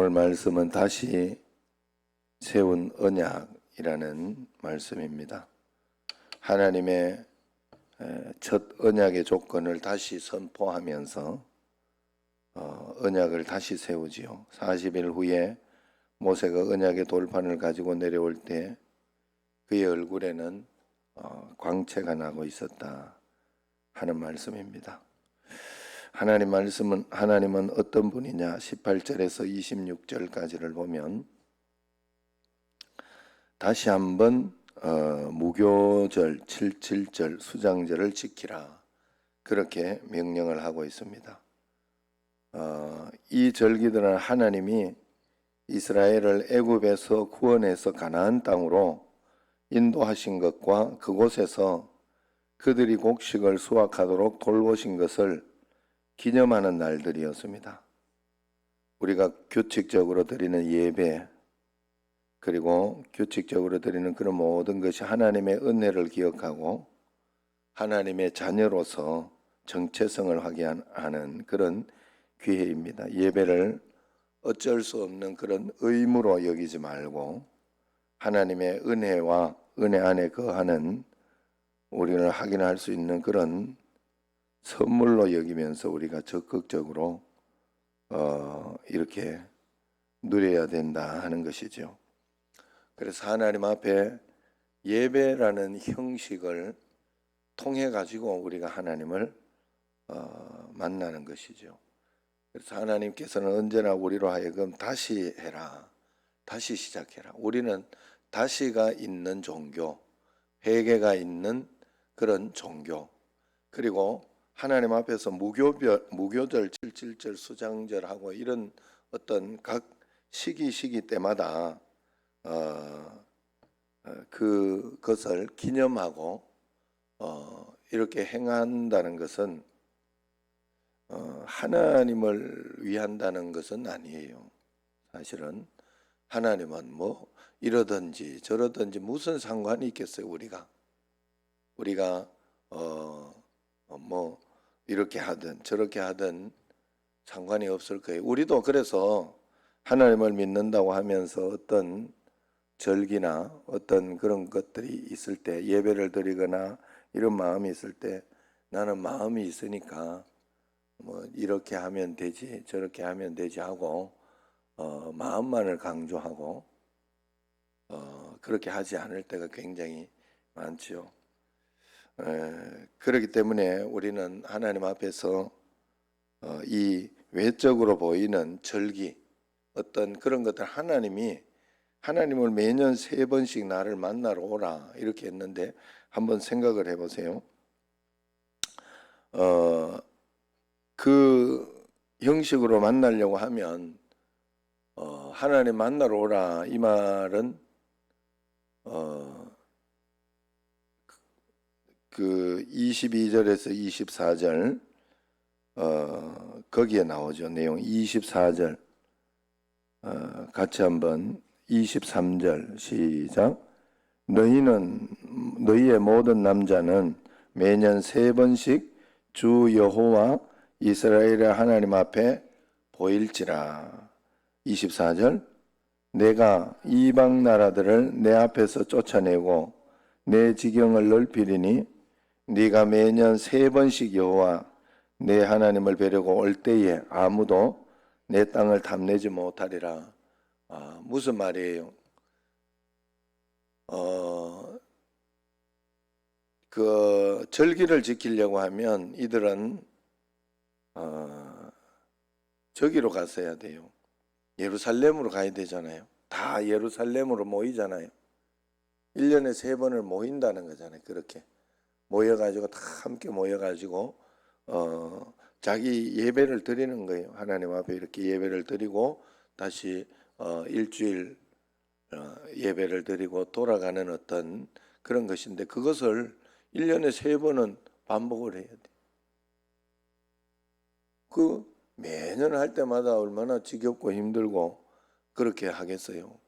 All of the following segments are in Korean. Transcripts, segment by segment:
오늘 말씀은 다시 세운 언약이라는 말씀입니다. 하나님의 에, 첫 언약의 조건을 다시 선포하면서 어, 언약을 다시 세우지요. 40일 후에 모세가 언약의 돌판을 가지고 내려올 때 그의 얼굴에는 어, 광채가 나고 있었다 하는 말씀입니다. 하나님 말씀은 하나님은 어떤 분이냐 18절에서 26절까지를 보면 다시 한번 어, 무교절 77절 수장절을 지키라 그렇게 명령을 하고 있습니다. 어, 이 절기들은 하나님이 이스라엘을 애굽에서 구원해서 가나안 땅으로 인도하신 것과 그곳에서 그들이 곡식을 수확하도록 돌보신 것을 기념하는 날들이었습니다. 우리가 규칙적으로 드리는 예배 그리고 규칙적으로 드리는 그런 모든 것이 하나님의 은혜를 기억하고 하나님의 자녀로서 정체성을 확인하는 그런 기회입니다. 예배를 어쩔 수 없는 그런 의무로 여기지 말고 하나님의 은혜와 은혜 안에 거하는 우리를 확인할 수 있는 그런 선물로 여기면서 우리가 적극적으로 어, 이렇게 누려야 된다 하는 것이죠. 그래서 하나님 앞에 예배라는 형식을 통해 가지고 우리가 하나님을 어, 만나는 것이죠. 그래서 하나님께서는 언제나 우리로 하여금 다시 해라, 다시 시작해라. 우리는 다시가 있는 종교, 회개가 있는 그런 종교, 그리고 하나님 앞에서 무교별, 무교절, 칠칠절, 수장절하고 이런 어떤 각 시기 시기 때마다 어, 어, 그것을 기념하고 어, 이렇게 행한다는 것은 어, 하나님을 위한다는 것은 아니에요. 사실은 하나님은 뭐 이러든지 저러든지 무슨 상관이 있겠어요 우리가 우리가 어 뭐 이렇게 하든 저렇게 하든 상관이 없을 거예요. 우리도 그래서 하나님을 믿는다고 하면서 어떤 절기나 어떤 그런 것들이 있을 때 예배를 드리거나 이런 마음이 있을 때 나는 마음이 있으니까 뭐 이렇게 하면 되지 저렇게 하면 되지 하고 어, 마음만을 강조하고 어, 그렇게 하지 않을 때가 굉장히 많지요. 에, 그렇기 때문에 우리는 하나님 앞에서 어, 이 외적으로 보이는 절기 어떤 그런 것들 하나님이 하나님을 매년 세 번씩 나를 만나러 오라 이렇게 했는데 한번 생각을 해보세요. 어, 그 형식으로 만나려고 하면 어, 하나님 만나러 오라 이 말은 어, 그 22절에서 24절 어, 거기에 나오죠. 내용 24절. 어, 같이 한번 23절 시작. 너희는 너희의 모든 남자는 매년 세 번씩 주 여호와 이스라엘의 하나님 앞에 보일지라. 24절. 내가 이방 나라들을 내 앞에서 쫓아내고 내 지경을 넓히리니 네가 매년 세 번씩 여호와 내 하나님을 뵈려고 올 때에 아무도 내 땅을 탐내지 못하리라. 아, 무슨 말이에요? 어, 그 절기를 지키려고 하면 이들은 어, 저기로 갔어야 돼요. 예루살렘으로 가야 되잖아요. 다 예루살렘으로 모이잖아요. 1년에 세 번을 모인다는 거잖아요. 그렇게 모여가지고 다 함께 모여가지고 어, 자기 예배를 드리는 거예요. 하나님 앞에 이렇게 예배를 드리고 다시 어, 일주일 어, 예배를 드리고 돌아가는 어떤 그런 것인데 그것을 1년에 세 번은 반복을 해야 돼. 그 매년 할 때마다 얼마나 지겹고 힘들고 그렇게 하겠어요.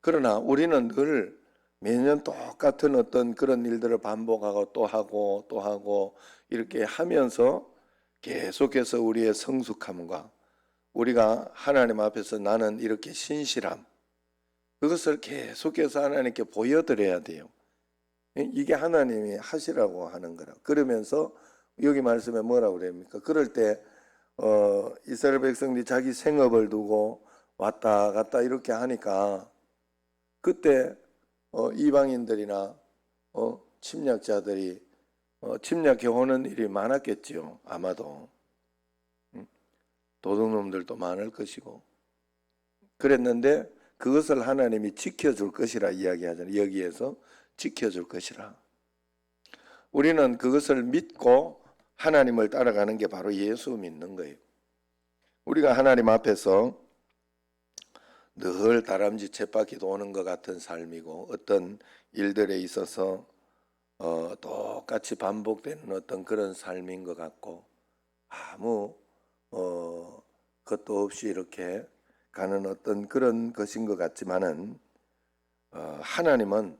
그러나 우리는 늘 매년 똑같은 어떤 그런 일들을 반복하고 또 하고 또 하고 이렇게 하면서 계속해서 우리의 성숙함과 우리가 하나님 앞에서 나는 이렇게 신실함 그것을 계속해서 하나님께 보여드려야 돼요. 이게 하나님이 하시라고 하는 거라. 그러면서 여기 말씀에 뭐라고 그럽니까? 그럴 때 어, 이스라엘 백성들이 자기 생업을 두고 왔다 갔다 이렇게 하니까 그때 어, 이방인들이나 어, 침략자들이 어, 침략해 오는 일이 많았겠지요. 아마도 음, 도둑놈들도 많을 것이고 그랬는데 그것을 하나님이 지켜줄 것이라 이야기하잖아요. 여기에서 지켜줄 것이라. 우리는 그것을 믿고 하나님을 따라가는 게 바로 예수 믿는 거예요. 우리가 하나님 앞에서 늘 다람쥐 쳇바퀴 도는 것 같은 삶이고 어떤 일들에 있어서 어, 똑같이 반복되는 어떤 그런 삶인 것 같고 아무 어, 것도 없이 이렇게 가는 어떤 그런 것인 것 같지만은 어, 하나님은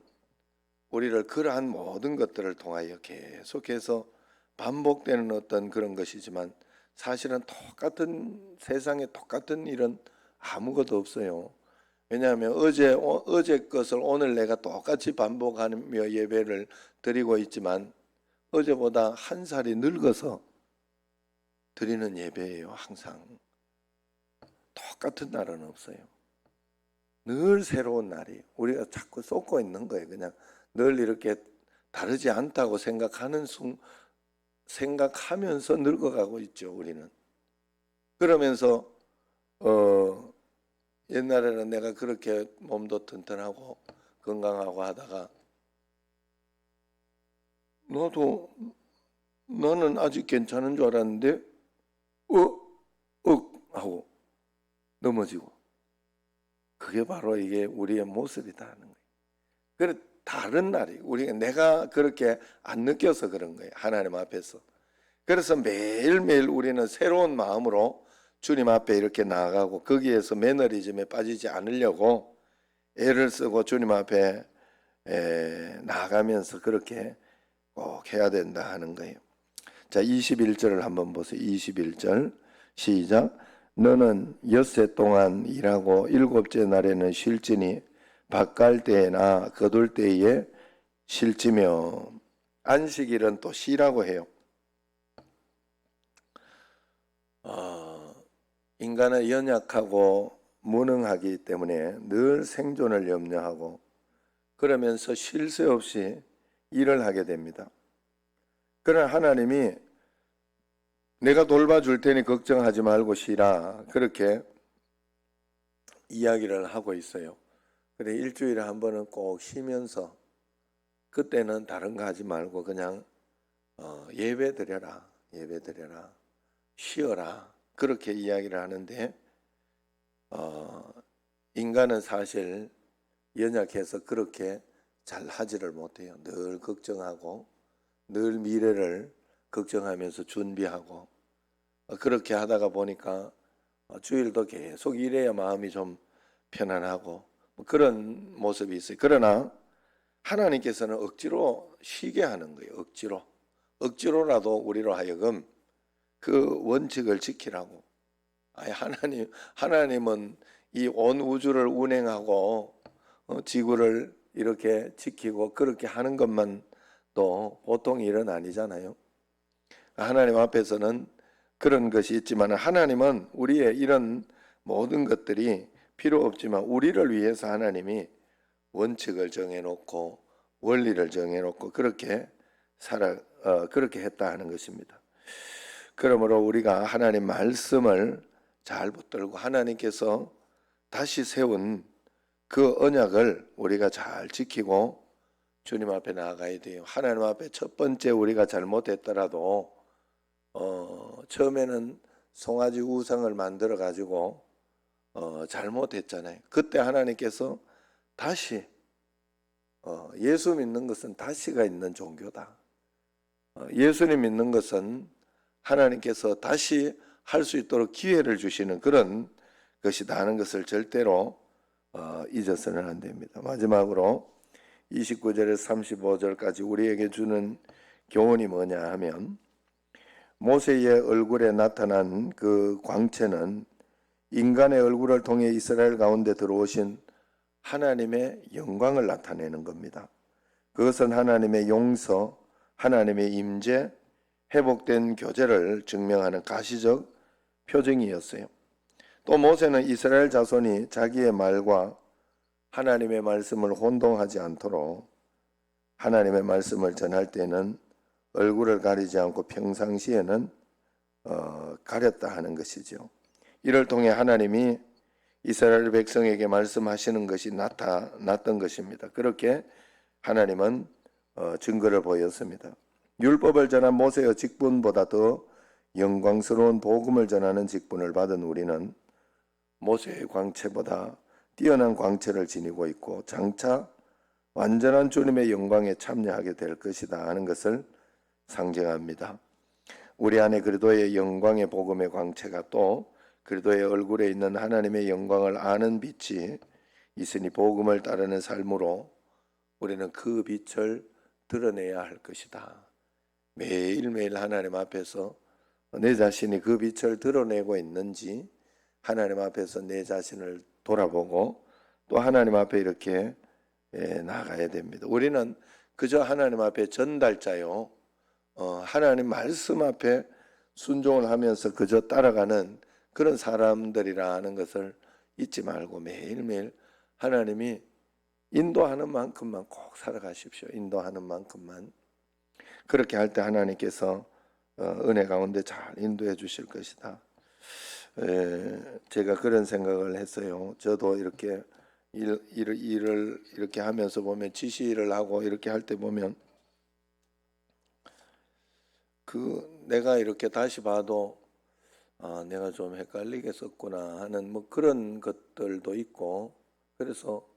우리를 그러한 모든 것들을 통하여 계속해서 반복되는 어떤 그런 것이지만 사실은 똑같은 세상에 똑같은 일은 아무것도 없어요. 왜냐하면 어제 어, 어제 것을 오늘 내가 똑같이 반복하며 예배를 드리고 있지만 어제보다 한 살이 늙어서 드리는 예배예요. 항상 똑같은 날은 없어요. 늘 새로운 날이 우리가 자꾸 쏟고 있는 거예요. 그냥 늘 이렇게 다르지 않다고 생각하는 순 생각하면서 늙어가고 있죠. 우리는 그러면서 어 옛날에는 내가 그렇게 몸도 튼튼하고 건강하고 하다가 너도 너는 아직 괜찮은 줄 알았는데 어억 하고 넘어지고 그게 바로 이게 우리의 모습이다 하는 거예요. 그래 다른 날이 우리가 내가 그렇게 안 느껴서 그런 거예요. 하나님 앞에서. 그래서 매일매일 우리는 새로운 마음으로 주님 앞에 이렇게 나아가고 거기에서 매너리즘에 빠지지 않으려고 애를 쓰고 주님 앞에 에, 나아가면서 그렇게 꼭 해야 된다 하는 거예요. 자, 21절을 한번 보세요. 21절 시작. 너는 엿새 동안 일하고 일곱째 날에는 쉴지니 바깔 때나 거둘 때에 쉴지며 안식일은 또 쉬라고 해요. 어, 인간은 연약하고 무능하기 때문에 늘 생존을 염려하고 그러면서 쉴 새 없이 일을 하게 됩니다. 그러나 하나님이 내가 돌봐줄 테니 걱정하지 말고 쉬라 그렇게 이야기를 하고 있어요. 그래 일주일에 한 번은 꼭 쉬면서 그때는 다른 거 하지 말고 그냥 어, 예배 드려라 예배 드려라 쉬어라 그렇게 이야기를 하는데 어, 인간은 사실 연약해서 그렇게 잘 하지를 못해요. 늘 걱정하고 늘 미래를 걱정하면서 준비하고 어, 그렇게 하다가 보니까 어, 주일도 계속 일해야 마음이 좀 편안하고 뭐 그런 모습이 있어요. 그러나 하나님께서는 억지로 쉬게 하는 거예요. 억지로 억지로라도 우리로 하여금 그 원칙을 지키라고. 아니 하나님 하나님은 이 온 우주를 운행하고 어, 지구를 이렇게 지키고 그렇게 하는 것만 또 보통 일은 아니잖아요. 하나님 앞에서는 그런 것이 있지만 하나님은 우리의 이런 모든 것들이 필요 없지만 우리를 위해서 하나님이 원칙을 정해놓고 원리를 정해놓고 그렇게 살아 어, 그렇게 했다 하는 것입니다. 그러므로 우리가 하나님 말씀을 잘 붙들고 하나님께서 다시 세운 그 언약을 우리가 잘 지키고 주님 앞에 나아가야 돼요. 하나님 앞에 첫 번째 우리가 잘못했더라도 어, 처음에는 송아지 우상을 만들어 가지고 어, 잘못했잖아요. 그때 하나님께서 다시 어, 예수 믿는 것은 다시가 있는 종교다. 어, 예수님 믿는 것은 하나님께서 다시 할 수 있도록 기회를 주시는 그런 것이다 하는 것을 절대로 어, 잊어서는 안 됩니다. 마지막으로 29절에서 35절까지 우리에게 주는 교훈이 뭐냐 하면 모세의 얼굴에 나타난 그 광채는 인간의 얼굴을 통해 이스라엘 가운데 들어오신 하나님의 영광을 나타내는 겁니다. 그것은 하나님의 용서, 하나님의 임재, 회복된 교제를 증명하는 가시적 표징이었어요. 또 모세는 이스라엘 자손이 자기의 말과 하나님의 말씀을 혼동하지 않도록 하나님의 말씀을 전할 때는 얼굴을 가리지 않고 평상시에는 어, 가렸다 하는 것이죠. 이를 통해 하나님이 이스라엘 백성에게 말씀하시는 것이 나타났던 것입니다. 그렇게 하나님은 어, 증거를 보였습니다. 율법을 전한 모세의 직분보다 더 영광스러운 복음을 전하는 직분을 받은 우리는 모세의 광채보다 뛰어난 광채를 지니고 있고 장차 완전한 주님의 영광에 참여하게 될 것이다 하는 것을 상징합니다. 우리 안에 그리도의 영광의 복음의 광채가 또 그리도의 얼굴에 있는 하나님의 영광을 아는 빛이 있으니 복음을 따르는 삶으로 우리는 그 빛을 드러내야 할 것이다. 매일매일 하나님 앞에서 내 자신이 그 빛을 드러내고 있는지 하나님 앞에서 내 자신을 돌아보고 또 하나님 앞에 이렇게 예, 나가야 됩니다. 우리는 그저 하나님 앞에 전달자요. 어, 하나님 말씀 앞에 순종을 하면서 그저 따라가는 그런 사람들이라는 것을 잊지 말고 매일매일 하나님이 인도하는 만큼만 꼭 살아가십시오. 인도하는 만큼만. 그렇게 할 때 하나님께서 어, 은혜 가운데 잘 인도해 주실 것이다. 에, 제가 그런 생각을 했어요. 저도 이렇게 일, 일, 일을 이렇게 하면서 보면 지시를 하고 이렇게 할 때 보면 그 내가 이렇게 다시 봐도 아, 내가 좀 헷갈리게 썼구나 하는 뭐 그런 것들도 있고 그래서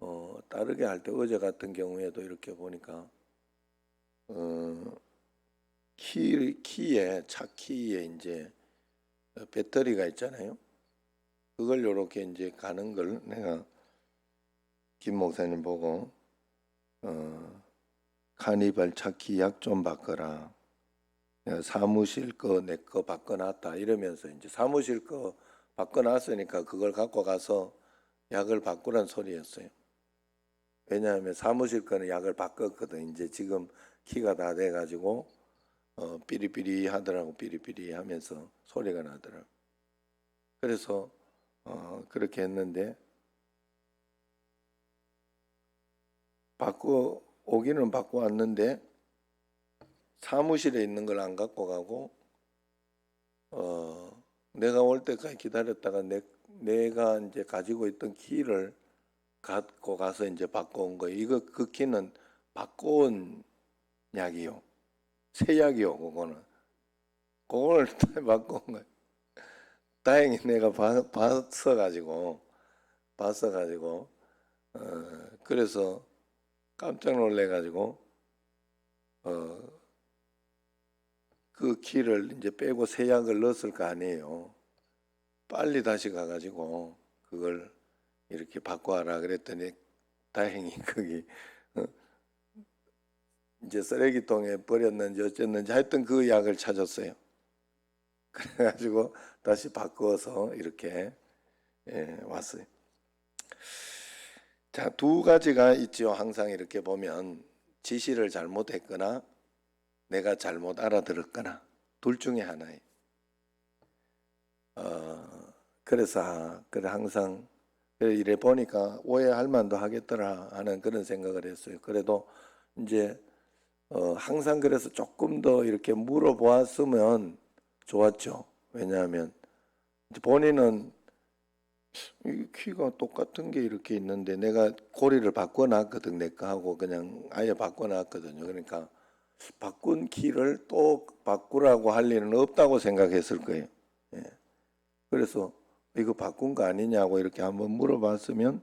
어, 따르게 할 때 어제 같은 경우에도 이렇게 보니까 어, 키 키에 차 키에 이제 배터리가 있잖아요. 그걸 요렇게 이제 가는 걸 내가 김 목사님 보고 어, 카니발 차키 약 좀 바꿔라. 사무실 거 내 거 바꿔놨다 이러면서 이제 사무실 거 바꿔놨으니까 그걸 갖고 가서 약을 바꾸란 소리였어요. 왜냐하면 사무실 거는 약을 바꿨거든. 이제 지금 키가 다 돼가지고 어, 삐리삐리 하더라고 삐리삐리 하면서 소리가 나더라고. 그래서 어, 그렇게 했는데 바꿔 오기는 바꿔 왔는데 사무실에 있는 걸 안 갖고 가고 어, 내가 올 때까지 기다렸다가 내, 내가 이제 가지고 있던 키를 갖고 가서 이제 바꿔온 거예요. 이거 그 키는 바꿔온 약이요. 새 약이요, 그거는. 그걸 바꿔온 거예요. 다행히 내가 봐- 봤어가지고, 봤어가지고, 어, 그래서 깜짝 놀래가지고, 어, 그 키를 이제 빼고 새 약을 넣었을 거 아니에요. 빨리 다시 가가지고, 그걸 이렇게 바꿔와라 그랬더니, 다행히 거기, 어, 이제 쓰레기통에 버렸는지 어쨌는지 하여튼 그 약을 찾았어요. 그래가지고 다시 바꾸어서 이렇게 예, 왔어요. 자, 두 가지가 있죠. 항상 이렇게 보면 지시를 잘못했거나 내가 잘못 알아들었거나 둘 중에 하나예요. 어, 그래서 아, 그래 항상 그래 이래 보니까 오해할 만도 하겠더라 하는 그런 생각을 했어요. 그래도 이제 어, 항상 그래서 조금 더 이렇게 물어보았으면 좋았죠. 왜냐하면 이제 본인은 이 키가 똑같은 게 이렇게 있는데 내가 고리를 바꿔놨거든 내 거하고 그냥 아예 바꿔놨거든요. 그러니까 바꾼 키를 또 바꾸라고 할 일은 없다고 생각했을 거예요. 예. 그래서 이거 바꾼 거 아니냐고 이렇게 한번 물어봤으면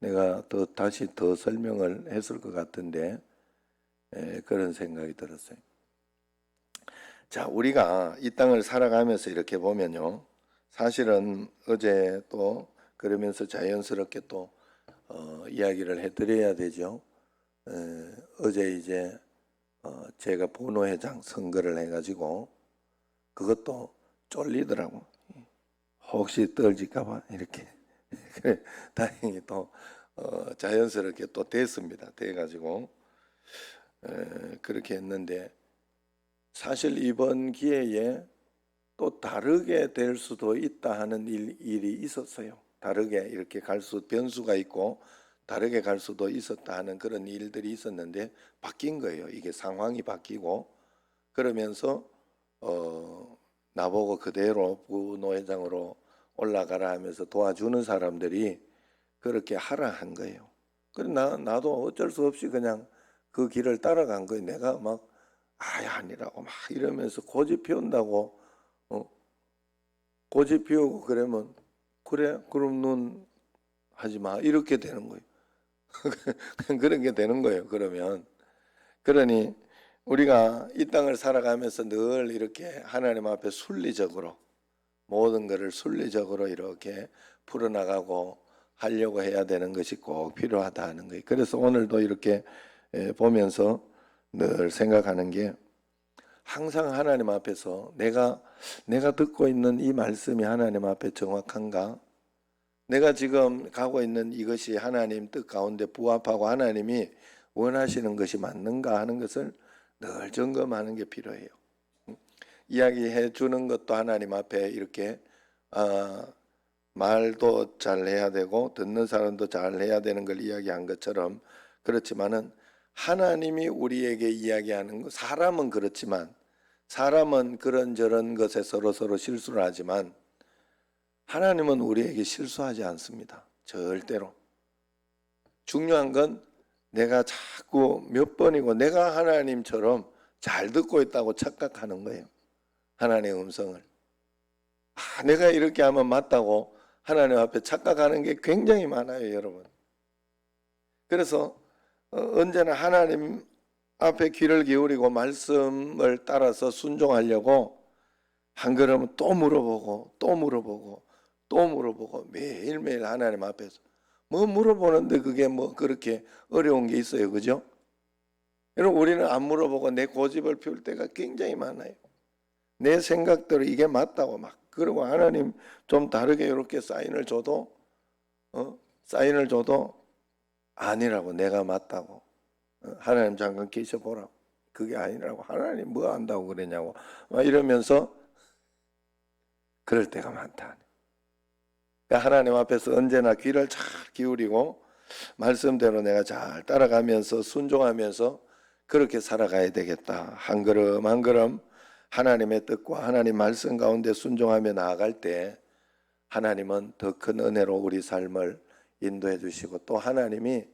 내가 더 다시 더 설명을 했을 것 같은데 예, 그런 생각이 들었어요. 자, 우리가 이 땅을 살아가면서 이렇게 보면요. 사실은 어제 또 그러면서 자연스럽게 또 어, 이야기를 해드려야 되죠. 에, 어제 이제 어, 제가 본호회장 선거를 해가지고 그것도 쫄리더라고. 혹시 떨질까봐 이렇게 다행히 또 어, 자연스럽게 또 됐습니다. 돼가지고 에, 그렇게 했는데 사실 이번 기회에 또 다르게 될 수도 있다 하는 일, 일이 있었어요. 다르게 이렇게 갈 수 변수가 있고 다르게 갈 수도 있었다 하는 그런 일들이 있었는데 바뀐 거예요. 이게 상황이 바뀌고 그러면서 어 나보고 그대로 부노회장으로 올라가라 하면서 도와주는 사람들이 그렇게 하라 한 거예요. 그래 나 나도 어쩔 수 없이 그냥 그 길을 따라간 거예요. 내가 막 아야 아니라고 막 이러면서 고집 피운다고 어 고집 피우고 그러면 그래 그럼 넌 하지 마 이렇게 되는 거예요. 그런 게 되는 거예요. 그러면 그러니 우리가 이 땅을 살아가면서 늘 이렇게 하나님 앞에 순리적으로 모든 것을 순리적으로 이렇게 풀어나가고 하려고 해야 되는 것이 꼭 필요하다 하는 거예요. 그래서 오늘도 이렇게 에, 보면서 늘 생각하는 게 항상 하나님 앞에서 내가 내가 듣고 있는 이 말씀이 하나님 앞에 정확한가? 내가 지금 가고 있는 이것이 하나님 뜻 가운데 부합하고 하나님이 원하시는 것이 맞는가 하는 것을 늘 점검하는 게 필요해요. 이야기해 주는 것도 하나님 앞에 이렇게 아, 말도 잘 해야 되고 듣는 사람도 잘 해야 되는 걸 이야기한 것처럼 그렇지만은 하나님이 우리에게 이야기하는 것 사람은 그렇지만 사람은 그런저런 것에 서로 서로 실수를 하지만 하나님은 우리에게 실수하지 않습니다. 절대로. 중요한 건 내가 자꾸 몇 번이고 내가 하나님처럼 잘 듣고 있다고 착각하는 거예요. 하나님의 음성을. 아, 내가 이렇게 하면 맞다고 하나님 앞에 착각하는 게 굉장히 많아요, 여러분. 그래서 어, 언제나 하나님 앞에 귀를 기울이고 말씀을 따라서 순종하려고 한 걸음은 또 물어보고 또 물어보고 또 물어보고 매일매일 하나님 앞에서 뭐 물어보는데 그게 뭐 그렇게 어려운 게 있어요. 그죠? 여러분 우리는 안 물어보고 내 고집을 피울 때가 굉장히 많아요. 내 생각대로 이게 맞다고 막 그리고 하나님 좀 다르게 이렇게 사인을 줘도 어? 사인을 줘도 아니라고 내가 맞다고 어? 하나님 잠깐 계셔보라고 그게 아니라고 하나님 뭐 안다고 그러냐고 막 이러면서 그럴 때가 많다. 그러니까 하나님 앞에서 언제나 귀를 잘 기울이고 말씀대로 내가 잘 따라가면서 순종하면서 그렇게 살아가야 되겠다. 한 걸음 한 걸음 하나님의 뜻과 하나님 말씀 가운데 순종하며 나아갈 때 하나님은 더 큰 은혜로 우리 삶을 인도해 주시고 또 하나님이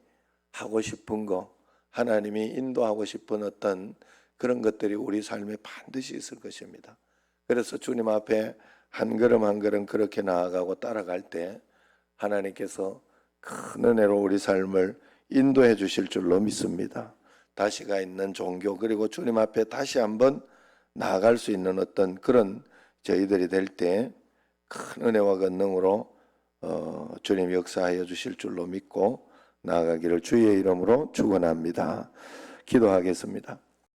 하고 싶은 거 하나님이 인도하고 싶은 어떤 그런 것들이 우리 삶에 반드시 있을 것입니다. 그래서 주님 앞에 한 걸음 한 걸음 그렇게 나아가고 따라갈 때 하나님께서 큰 은혜로 우리 삶을 인도해 주실 줄로 믿습니다. 다시가 있는 종교 그리고 주님 앞에 다시 한번 나아갈 수 있는 어떤 그런 저희들이 될 때 큰 은혜와 권능으로 어, 주님 역사하여 주실 줄로 믿고 나아가기를 주의 이름으로 축원합니다. 기도하겠습니다.